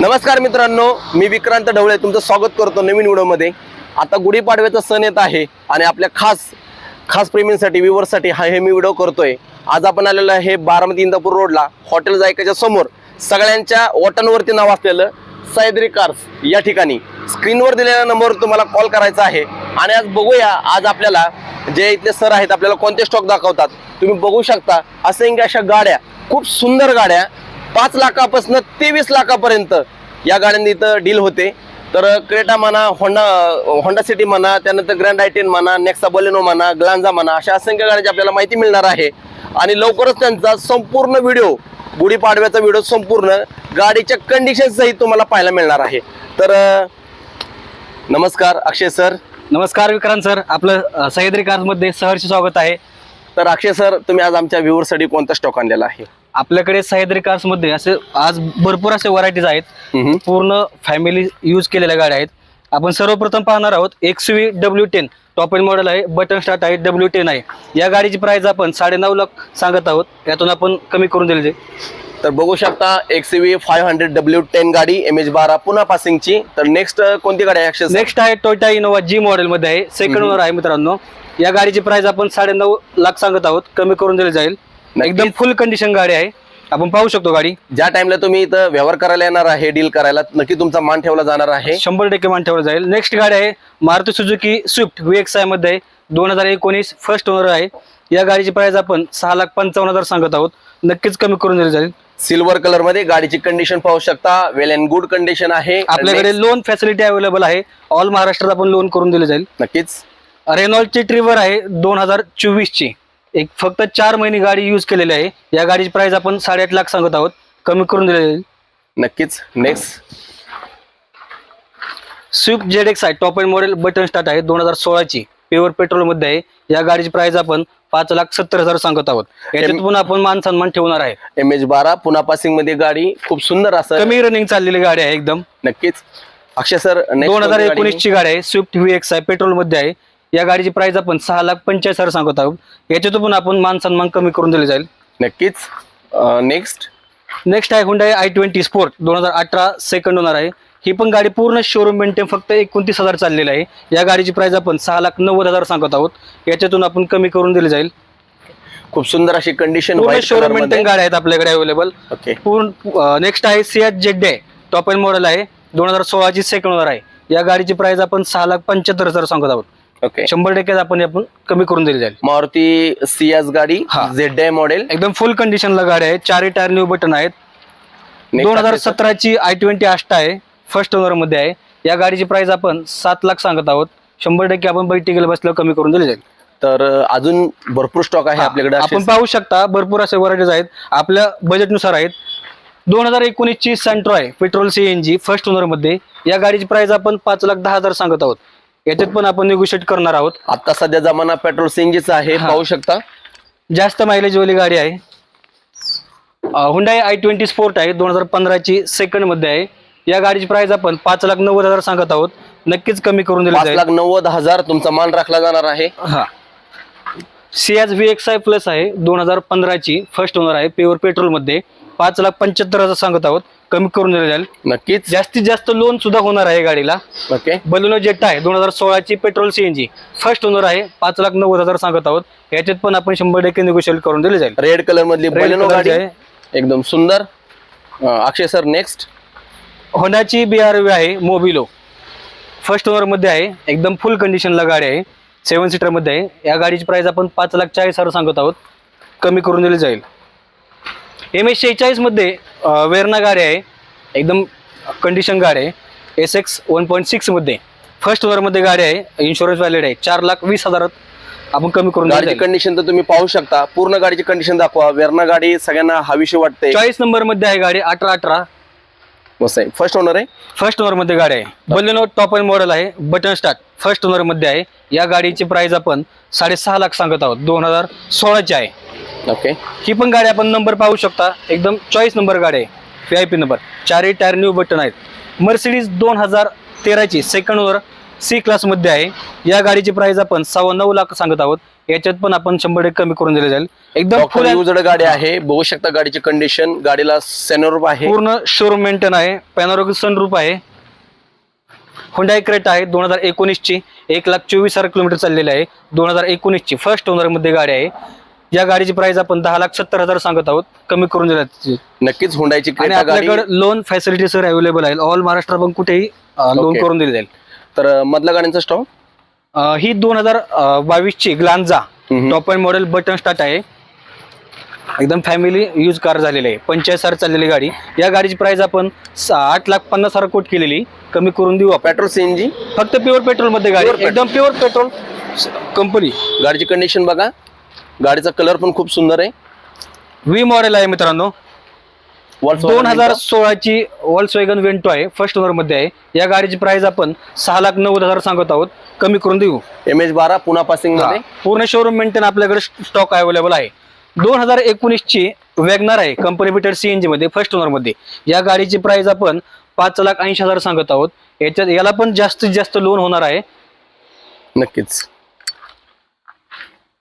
नमस्कार मित्रांनो मी विक्रांत ढवळे तुमचं स्वागत करतो नवीन व्हिडिओमध्ये. आता गुढीपाडव्याचा सण येत आहे आणि आपल्या खास खास प्रेमींसाठी व्ह्युअर्ससाठी हा हे मी व्हिडिओ करतोय. आज आपण आलेलो आहे बारामती इंदापूर रोडला हॉटेल जायकाच्या समोर. सगळ्यांच्या वॉटनवरती नाव असलेलं सह्याद्री कार्स या ठिकाणी. स्क्रीनवर दिलेल्या नंबरवर तुम्हाला कॉल करायचा आहे. आणि आज बघूया आज आपल्याला जे इथले सर आहेत आपल्याला कोणते स्टॉक दाखवतात. तुम्ही बघू शकता असंख्य अशा गाड्या खूप सुंदर गाड्या पाच लाखापासून तेवीस लाखापर्यंत या गाड्यांनी इथं डील होते. तर क्रेटा म्हणा होंडा होंडा सिटी म्हणा त्यानंतर ग्रँड आय टेन म्हणा नेक्सा बलेनो म्हणा ग्लांजा म्हणा अशा असंख्य गाड्यांची आपल्याला माहिती मिळणार आहे. आणि लवकरच त्यांचा संपूर्ण व्हिडिओ गुढीपाडव्याचा व्हिडिओ संपूर्ण गाडीच्या कंडिशन सहित तुम्हाला पाहायला मिळणार आहे. तर नमस्कार अक्षय सर. नमस्कार विक्रांत सर. आपलं सह्याद्री मध्ये सहर्ष स्वागत आहे. तर अक्षय सर तुम्ही आज आमच्या व्ह्युअरसाठी कोणता स्टॉक आणलेला आहे? आपल्याकडे सह्याद्री मध्ये असे आज भरपूर असे व्हरायटीज आहेत. पूर्ण फॅमिली यूज केलेल्या गाड्या आहेत. आपण सर्वप्रथम पाहणार आहोत X V W ten top end model आहे. बटन स्टार्ट आहे. डब्ल्यू टेन आहे. या गाडीची प्राइस आपण साडेनऊ लाख सांगत आहोत. यातून आपण कमी करून दिले तर बघू शकता X V five hundred W ten गाडी एम एच बारा पुन्हा पासिंगची तर नेक्स्ट कोणती गाडी आहे नेक्स्ट आहे टोयोटा इनोवा जी मॉडेलमध्ये आहे. सेकंड ओनर आहे मित्रांनो. या गाडीची प्राइस आपण साडेनऊ लाख सांगत आहोत. कमी करून दिली जाईल. एकदम फुल कंडिशन गाडी आहे. आपण पाहू शकतो गाडी. ज्या टाइमला तुम्ही इथं व्यवहार करायला येणार आहे डील करायला नक्की तुमचा मान ठेवला जाणार आहे. शंभर टक्के मान ठेवलं जाईल. नेक्स्ट गाडी आहे Maruti Suzuki Swift V X आयमध्ये दोन हजार एकोणीस फर्स्ट ओनर आहे. या गाडीची प्राइस आपण सहा लाख पंचावन्न हजार सांगत आहोत. नक्कीच कमी करून दिली जाईल. सिल्वर कलरमध्ये गाडीची कंडिशन पाहू शकता. वेल अँड गुड कंडिशन आहे. आपल्याकडे लोन फॅसिलिटी अवेलेबल आहे. ऑल महाराष्ट्रात आपण लोन करून दिले जाईल. नक्कीच. रेनॉल्डची ट्रिवर आहे दोन हजार चोवीस ची एक फक्त चार महिने गाडी यूज केलेली आहे. या गाडीची प्राइस आपण साडेआठ लाख सांगत आहोत. कमी करून दिली नक्कीच. नेक्स्ट स्विफ्ट जेड एक्स आहे top end model button start आहे. दोन हजार सोळाची. प्युअर पेट्रोलमध्ये आहे. या गाडीची प्राइस आपण पाच लाख सत्तर हजार सांगत आहोत. याच्यात पण आपण मान सन्मान ठेवणार आहे. एम एच बारा पुन्हा पासिंगमध्ये गाडी. खूप सुंदर असं कमी रनिंग चाललेली गाडी आहे एकदम. नक्कीच. अक्षय सर दोन हजार एकोणीस ची गाडी आहे. स्विफ्ट व्ही एक्स आहे पेट्रोलमध्ये आहे. या गाडीची प्राइस आपण सहा लाख पंचेचाळीस हजार सांगत आहोत. याच्यातून पण आपण मान सन्मान कमी करून दिले जाईल. नक्कीच. नेक्स्ट नेक्स्ट आहे हुंडाई आय ट्वेंटी स्पोर्ट दोन हजार अठरा सेकंड होणार आहे. ही पण गाडी पूर्ण शोरूम मेंटेन फक्त एकोणतीस हजार चाललेली आहे. या गाडीची प्राइस आपण सहा लाख नव्वद हजार सांगत आहोत. याच्यातून आपण कमी करून दिली जाईल. खूप सुंदर अशी कंडिशन पूर्ण शोरूम मेंटेन गाड्या आहेत आपल्याकडे अवेलेबल ओके पूर्ण नेक्स्ट आहे सियात जेड आहे. टॉप एंड मॉडेल आहे. दोन हजार सोळाची सेकंड ओनर आहे. या गाडीची प्राइस आपण सहा लाख पंच्याहत्तर हजार सांगत आहोत. ओके शंभर टक्के आपण आपण कमी करून दिली जाईल. मारुती सियाज गाडी हा. झेड आय मॉडेल एकदम फुल कंडिशनला गाडी आहे चारही टायर न्यू बटन आहेत. दोन हजार सतराची आय ट्वेंटी आष्टा आहे. फर्स्ट ओनरमध्ये आहे. या गाडीची प्राइस आपण सात लाख सांगत आहोत. शंभर टक्के आपण बैठकीला बसल्यावर कमी करून दिली जाईल. तर अजून भरपूर स्टॉक आहे आपल्याकडे आपण पाहू शकता भरपूर असे व्हरायटीज आहेत. आपल्या बजेटनुसार आहेत. दोन हजार एकोणीस ची सेंट्रो आहे पेट्रोल सीएनजी फर्स्ट ओनरमध्ये. या गाडीची प्राइस आपण पाच लाख दहा हजार सांगत आहोत. याच्यात पण आपण निगोशिएट करणार आहोत. आता सध्या जमाना पेट्रोल सीएनजीचा आहे हा. पाहू शकता. जास्त मायलेज वाली गाडी आहे. हुंडाई आय ट्वेंटी स्पोर्ट आहे दोन हजार पंधराची सेकंडमध्ये आहे. या गाडीची प्राइस आपण पाच लाख नव्वद हजार सांगत आहोत. नक्कीच कमी करून दिली पाच जाईल. लाख नव्वद हजार तुमचा मान राखला जाणार आहे. हा. Ciaz V X I plus आहे दोन हजार पंधराची फर्स्ट ओनर आहे प्युअर पेट्रोलमध्ये. पाच लाख पंच्याहत्तर हजार सांगत आहोत. कमी करून दिले जाईल. नक्कीच. जास्तीत जास्त लोन सुद्धा होणार आहे गाडीला. ओके. बलुनो जेट आहे दोन हजार सोळाची पेट्रोल सीएनजी फर्स्ट ओनर आहे पाच लाख नव्वद हजार सांगत आहोत. याच्यात पण आपण शंभर टक्के निगोशिएट करून दिले जाईल. रेड कलर मधली बलेनो गाडी. आहे. एकदम सुंदर. अक्षय सर नेक्स्ट होंडाची बी आर व्ही आहे मोबिलो फर्स्ट ओनरमध्ये आहे एकदम फुल कंडिशनला गाडी आहे. सेवन सीटरमध्ये आहे. या गाडीची प्राइस आपण पाच लाख चाळीस हजार सांगत आहोत. कमी करून दिली जाईल. एम एस शेहेचाळीसमध्ये अं, वेर्ना गाडी आहे. एकदम कंडिशन गाडी आहे. एस एक्स वन पॉईंट सिक्समध्ये फर्स्ट ओनरमध्ये गाडी आहे. इन्शुरन्स व्हॅलिड आहे. चार लाख वीस हजारात आपण कमी करून गाडीची कंडिशन तर तुम्ही पाहू शकता. पूर्ण गाडीची कंडिशन दाखवा. वेरणा गाडी सगळ्यांना हवीशी वाटते. चॉईस नंबरमध्ये आहे गाडी अठरा अठरा. मस्त आहे. फर्स्ट ओनर आहे? फर्स्ट ओनरमध्ये गाडी आहे. बलेनो टॉप अँड मॉडेल आहे. बटन स्टार्ट फर्स्ट ओनरमध्ये आहे. या गाडीची प्राइस आपण साडेसहा लाख सांगत आहोत. दोन हजार सोळाची आहे. ओके ही पण गाडी आपण नंबर पाहू शकता. एकदम चॉईस नंबर गाडी आहे. व्ही आय पी नंबर चारही टायर न्यू बटन आहेत. मर्सिडीज दोन हजार तेराची सेकंड ओनर सी क्लासमध्ये आहे. या गाडीची प्राइस आपण सव्वा नऊ लाख सांगत आहोत. याच्यात पण आपण शंभर टक्के कमी करून दिले जाईल. एकदम full युजड गाडी आहे. बघू शकता गाडीची कंडिशन गाडीला सेनोर आहे. पूर्ण शोरूम मेंटेन आहे. पॅनोरोग सनरूप आहे. हुंडाई क्रेट आहे दोन हजार एकोणीसची एक लाख चोवीस हजार किलोमीटर चाललेली आहे. दोन हजार एकोणीसची फर्स्ट ओनरमध्ये गाडी आहे. या गाडीची प्राइस आपण दहा लाख सत्तर हजार सांगत आहोत. कमी करून दिला नक्कीच हुंडाईची आणि आपल्याकडे लोन फॅसिलिटी सर अवेलेबल आहे. ऑल महाराष्ट्र पण कुठेही लोन Okay. करून दिली जाईल. तर मधल्या गाड्यांचा स्टॉक अं, ही दोन हजार बावीसची ग्लांजा हम्म. Top and model button start आहे. एकदम फॅमिली यूज कार झालेली आहे. पंचाळीस हजार चाललेली गाडी. या गाडीची प्राइस आपण स- आठ लाख पन्नास हजार कोट केलेली. कमी करून देऊ आपण. पेट्रोल सीएनजी फक्त प्युअर पेट्रोलमध्ये गाडी. Petrol. एकदम प्युअर पेट्रोल कंपनी गाडीची कंडिशन बघा. गाडीचा कलर पण खूप सुंदर आहे. व्ही मॉडेल आहे मित्रांनो. दोन हजार. सोळाची वॉल्स वॅगन वेंटो आहे. फर्स्ट ओनरमध्ये आहे. या गाडीची प्राइस आपण सहा लाख नव्वद हजार सांगत आहोत. कमी करून देऊ. एम एच बारा पुन्हा पासिंग पूर्ण शोरूम मेंटेन आपल्याकडे स्टॉक अवेलेबल आहे. दोन हजार एकोणीस ची वॅगनार आहे कंपनी बिटर सीएनजी मध्ये फर्स्ट ओनरमध्ये. या गाडीची प्राइस आपण पाच लाख ऐंशी हजार सांगत आहोत. याच्यात याला पण जास्तीत जास्त लोन होणार आहे. नक्कीच.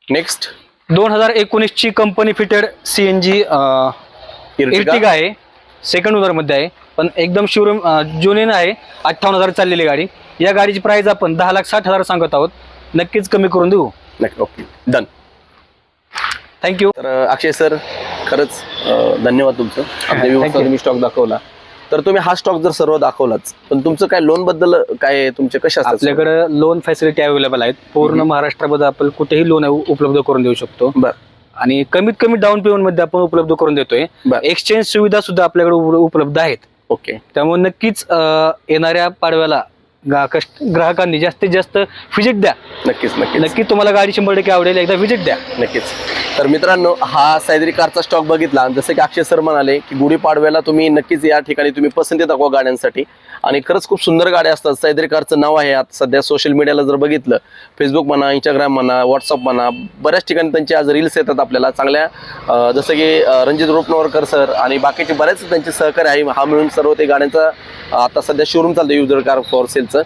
नेक्स्ट दोन हजार एकोणीस ची कंपनी फिटेड सीएनजी इर्टिगा आहे. सेकंड ओनरमध्ये आहे. पण एकदम शोरूम जुनियन आहे. अठ्ठावन्न हजार चाललेली गाडी. या गाडीची प्राइस आपण दहा लाख साठ हजार सांगत आहोत. नक्कीच कमी करून देऊ. ओके. डन थँक्यू तर अक्षय सर खरंच धन्यवाद तुमचं. तुम्ही स्टॉक दाखवला. तर तुम्ही हा स्टॉक जर सर्व दाखवलाच पण तुमचं काय लोनबद्दल काय तुमचे असतात? आपल्याकडे लोन फॅसिलिटी अवेलेबल आहेत. पूर्ण महाराष्ट्रामध्ये आपण कुठेही लोन उपलब्ध करून देऊ शकतो. बर. आणि कमीत कमी डाऊन पेमेंटमध्ये आपण उपलब्ध करून देतोय. बर. एक्सचेंज सुविधा सुद्धा आपल्याकडे उप- उपलब्ध आहेत. ओके. त्यामुळे नक्कीच अं, येणाऱ्या पाडव्याला गा- कस्ट- ग्राहकांनी जास्तीत जास्त व्हिजिट द्या. नक्कीच नक्कीच. नक्की तुम्हाला गाडी शंभर टक्के आवडेल एकदा व्हिजिट द्या. नक्कीच. तर मित्रांनो हा सैदरी कारचा स्टॉक बघितला. जसं की अक्षय सर म्हणाले की गुढीपाडव्याला तुम्ही नक्कीच या ठिकाणी तुम्ही पसंती दाखवा गाड्यांसाठी. आणि खरंच खूप सुंदर गाड्या असतात. सैदरी कारचं नाव आहे आता सध्या सोशल मीडियाला जर बघितलं फेसबुक म्हणा इंस्टाग्राम म्हणा व्हॉट्सअप म्हणा बऱ्याच ठिकाणी त्यांचे आज रील्स येतात आपल्याला. चांगल्या जसं की रणजित रोपणवरकर सर आणि बाकीचे बरेच त्यांचे सहकारी आहे. हा मिळून सर्व ते गाड्यांचा आता सध्या शोरूम चालतं युजर कार फॉर सेलचं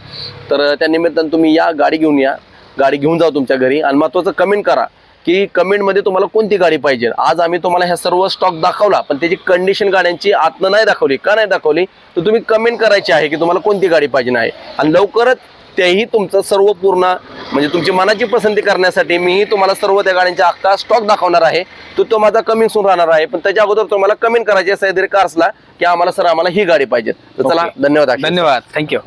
तर त्या निमित्तानं तुम्ही या गाडी घेऊन या. गाडी घेऊन जा तुमच्या घरी आणि महत्त्वाचं कमेंट करा. की कमेंटमध्ये तुम्हाला कोणती गाडी पाहिजे? आज आम्ही तुम्हाला ह्या सर्व स्टॉक दाखवला पण त्याची कंडिशन गाड्यांची आतनं नाही दाखवली. का नाही दाखवली? तर तुम्ही कमेंट करायची आहे की तुम्हाला कोणती गाडी पाहिजे आहे. आणि लवकरच तेही तुमचं सर्व पूर्ण म्हणजे तुमची मनाची पसंती करण्यासाठी मीही तुम्हाला सर्व त्या गाड्यांचा अख्खा स्टॉक दाखवणार आहे. तो तो माझा कमी सून राहणार आहे. पण त्याच्या अगोदर तुम्हाला कमेंट करायची सैदरी कार्सला की आम्हाला सर आम्हाला ही गाडी पाहिजे. तर चला. धन्यवाद. धन्यवाद. थँक्यू